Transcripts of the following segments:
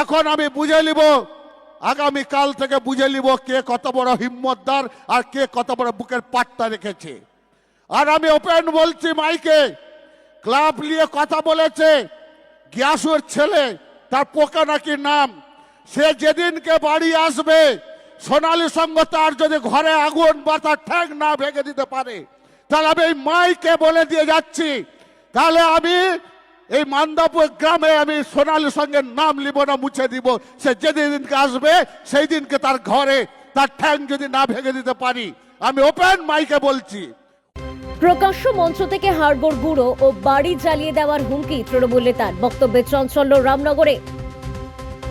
এখন আমি বুঝে নিব, আগামী কাল থেকে বুঝে নিব কে কত বড় হিম্মতদার আর কে কত বড় বুকের পাট্টা রেখেছে। আর আমি ওপেন বলছি মাইকে, ক্লাব নিয়ে কথা বলেছে, গিয়াসুর ছেলে, তার পোকা নাকি নাম, সে যেদিনকে বাড়ি আসবে, সোনালী সঙ্গ তার যদি ঘরে আগুন বা তার ঠ্যাং না ভেঙে দিতে পারে, তাহলে আমি এই মাইকে বলে দিয়ে যাচ্ছি। তাহলে আমি এই মান্দাপুর গ্রামে আমি সোনালী সঙ্গের নাম লিব না মুছে দিব। সে যেদিনকে আসবে, সেই দিনকে তার ঘরে, তার ঠ্যাং যদি না ভেঙে দিতে পারি, আমি ওপেন মাইকে বলছি। প্রকাশ্য মঞ্চ থেকে হাড়গোড় গুঁড়ো ও বাড়ি জ্বালিয়ে দেওয়ার হুমকি তৃণমূল নেতার বক্তব্যে চঞ্চল্য রামনগরে।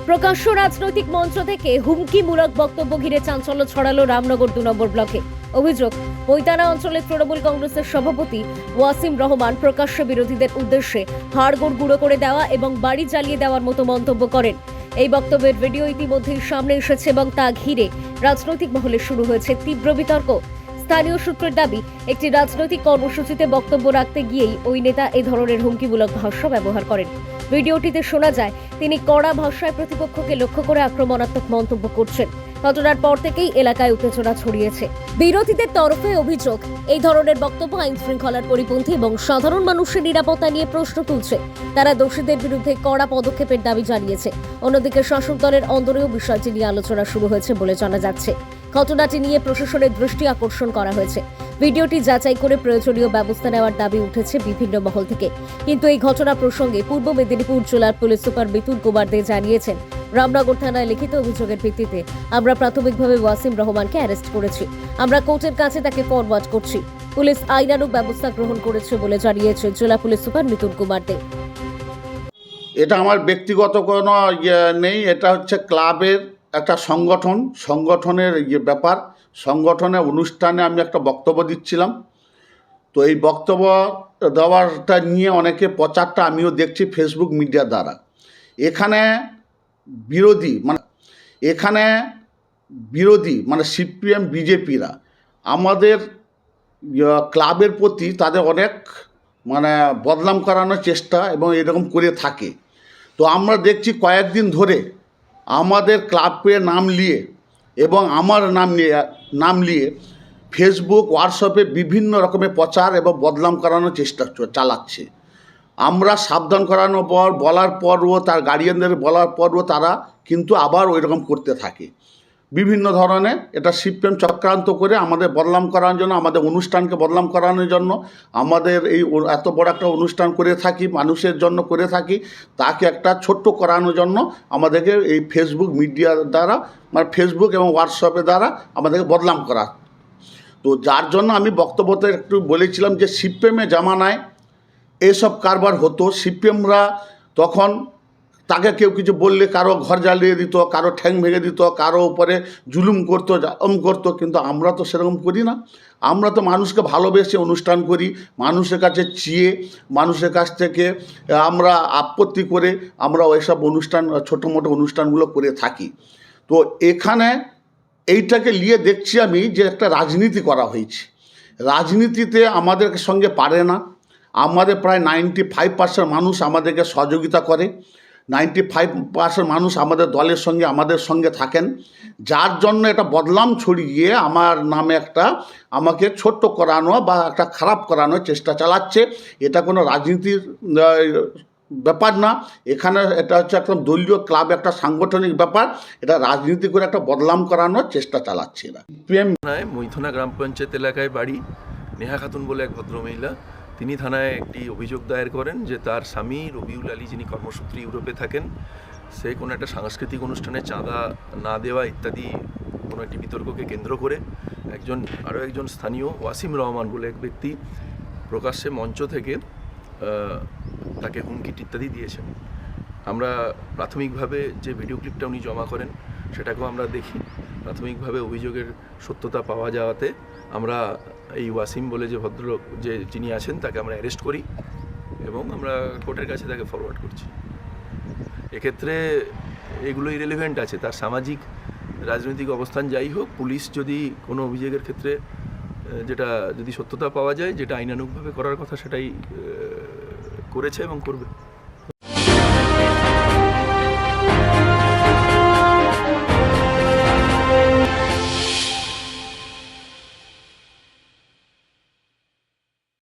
প্রকাশ্য রাজনৈতিক মঞ্চ থেকে হুমকিমূলক বক্তব্য ঘিরে চাঞ্চল্য ছড়ালো রামনগর দু নম্বর ব্লকে। অভিযোগ বৈতানা অঞ্চলের তৃণমূল কংগ্রেসের সভাপতি ওয়াসিম রহমান প্রকাশ্য বিরোধীদের উদ্দেশ্যে হাড়গোড় গুঁড়ো করে দেওয়া এবং বাড়ি জ্বালিয়ে দেওয়ার মতো মন্তব্য করেন। এই বক্তব্যের ভিডিও ইতিমধ্যেই সামনে এসেছে এবং তা ঘিরে রাজনৈতিক মহলে শুরু হয়েছে তীব্র বিতর্ক। স্থানীয় সূত্রের দাবি, একটি রাজনৈতিক কর্মসূচিতে বক্তব্য রাখতে গিয়েই ওই নেতা এই ধরনের হুমকিমূলক ভাষ্য ব্যবহার করেন। ভিডিওটিতে শোনা যায়, তিনি কড়া ভাষায় প্রতিপক্ষকে লক্ষ্য করে আক্রমণাত্মক মন্তব্য করছেন। ঘটনার পর থেকেই এলাকায় উত্তেজনা ছড়িয়েছে। বিরোধীদের তরফে অভিযোগ, এই ধরনের বক্তব্য আইন শৃঙ্খলার পরিপন্থী এবং সাধারণ মানুষের নিরাপত্তা নিয়ে প্রশ্ন তুলছে। তারা দোষীদের বিরুদ্ধে কড়া পদক্ষেপের দাবি জানিয়েছে। অন্যদিকে শাসক দলের অন্দরেও বিষয়টি নিয়ে আলোচনা শুরু হয়েছে বলে জানা যাচ্ছে। ঘটনাটি নিয়ে প্রশাসনের দৃষ্টি আকর্ষণ করা হয়েছে। ভিডিওটি যাচাই করে প্রয়োজনীয় ব্যবস্থা নেওয়ার দাবি উঠেছে বিভিন্ন মহল থেকে। কিন্তু এই ঘটনা প্রসঙ্গে পূর্ব মেদিনীপুর জেলার পুলিশ সুপার মিতুল কুমার দে জানিয়েছেন রামনগর থানায় লিখিত অভিযোগের ভিত্তিতে আমরা প্রাথমিকভাবে ওয়াসিম রহমানকে অ্যারেস্ট করেছি। আমরা কোর্টের কাছে তাকে ফরওয়ার্ড করছি। পুলিশ আইনানুগ ব্যবস্থা গ্রহণ করেছে বলে জানিয়েছে জেলা পুলিশ সুপার মিতুল কুমার দে। এটা আমার ব্যক্তিগত কোনো ইয়ে নেই, এটা হচ্ছে ক্লাবের একটা সংগঠন, সংগঠনের ইয়ে ব্যাপার। সংগঠনের অনুষ্ঠানে আমি একটা বক্তব্য দিচ্ছিলাম। তো এই বক্তব্য দেওয়ারটা নিয়ে অনেকে প্রচারটা আমিও দেখছি ফেসবুক মিডিয়া দ্বারা। এখানে বিরোধী মানে এখানে বিরোধী মানে সিপিএম, বিজেপিরা, আমাদের ক্লাবের প্রতি তাদের অনেক মানে বদনাম করানোর চেষ্টা এবং এরকম করে থাকে। তো আমরা দেখছি কয়েকদিন ধরে আমাদের ক্লাবের নাম নিয়ে এবং আমার নাম নিয়ে নাম নিয়ে ফেসবুক হোয়াটসঅ্যাপে বিভিন্ন রকমের প্রচার এবং বদনাম করানোর চেষ্টা চালাচ্ছে। আমরা সাবধান করানোর পর, বলার পরও, তার গার্ডিয়ানদের বলার পরও তারা কিন্তু আবার ওই রকম করতে থাকে। বিভিন্ন ধরনের এটা সিপিএম চক্রান্ত করে আমাদের বদনাম করানোর জন্য, আমাদের অনুষ্ঠানকে বদনাম করানোর জন্য, আমাদের এই এত বড় একটা অনুষ্ঠান করে থাকি, মানুষের জন্য করে থাকি, তাকে একটা ছোট্ট করানোর জন্য আমাদেরকে এই ফেসবুক মিডিয়ার দ্বারা মানে ফেসবুক এবং হোয়াটসঅ্যাপের দ্বারা আমাদেরকে বদনাম করা। তো যার জন্য আমি বক্তব্যতে একটু বলেছিলাম যে সিপিএমে জামানায় এসব কারবার হতো। সিপিএমরা তখন তাকে কেউ কিছু বললে কারও ঘর জ্বালিয়ে দিত, কারও ঠ্যাং ভেঙে দিত, কারও উপরে জুলুম করতো, জাম করতো, কিন্তু আমরা তো সেরকম করি না। আমরা তো মানুষকে ভালোবেসে অনুষ্ঠান করি, মানুষের কাছে চিয়ে, মানুষের কাছ থেকে আমরা আপত্তি করে আমরা ওইসব অনুষ্ঠান, ছোটো মোটো অনুষ্ঠানগুলো করে থাকি। তো এখানে এইটাকে নিয়ে দেখছি আমি যে একটা রাজনীতি করা হয়েছে। রাজনীতিতে আমাদের সঙ্গে পারে না। আমাদের প্রায় নাইনটি ফাইভ পার্সেন্ট মানুষ আমাদেরকে সহযোগিতা করে নাইনটি ফাইভ পার্সেন্ট মানুষ আমাদের দলের সঙ্গে, আমাদের সঙ্গে থাকেন। যার জন্য এটা বদলাম ছড়িয়ে আমার নামে একটা আমাকে ছোট্ট করানো বা একটা খারাপ করানোর চেষ্টা চালাচ্ছে। এটা কোনো রাজনীতির ব্যাপার না। এখানে এটা হচ্ছে একদম দলীয় ক্লাব, একটা সাংগঠনিক ব্যাপার। এটা রাজনীতি করে একটা বদলাম করানোর চেষ্টা চালাচ্ছে এরা। পিএম মৈথনা গ্রাম পঞ্চায়েত এলাকায় বাড়ি নেহা খাতুন বলে এক ভদ্রমহিলা। তিনি থানায় একটি অভিযোগ দায়ের করেন যে তার স্বামী রবিউল আলী যিনি কর্মসূত্রে ইউরোপে থাকেন, সে কোনো একটা সাংস্কৃতিক অনুষ্ঠানে চাঁদা না দেওয়া ইত্যাদি কোনো একটি বিতর্ককে কেন্দ্র করে একজন, আরও একজন স্থানীয় ওয়াসিম রহমান বলে এক ব্যক্তি প্রকাশ্যে মঞ্চ থেকে তাকে হুমকি ইত্যাদি দিয়েছেন। আমরা প্রাথমিকভাবে যে ভিডিও ক্লিপটা উনি জমা করেন সেটাকেও আমরা দেখি। প্রাথমিকভাবে অভিযোগের সত্যতা পাওয়া যাওয়াতে আমরা এই ওয়াসিম বলে যে ভদ্রলোক, যে যিনি আছেন, তাকে আমরা অ্যারেস্ট করি এবং আমরা কোর্টের কাছে তাকে ফরওয়ার্ড করছি। এক্ষেত্রে এগুলো ইরেলিভেন্ট আছে। তার সামাজিক, রাজনৈতিক অবস্থান যাই হোক, পুলিশ যদি কোনো অভিযোগের ক্ষেত্রে যেটা যদি সত্যতা পাওয়া যায়, যেটা আইনানুগভাবে করার কথা সেটাই করেছে এবং করবে।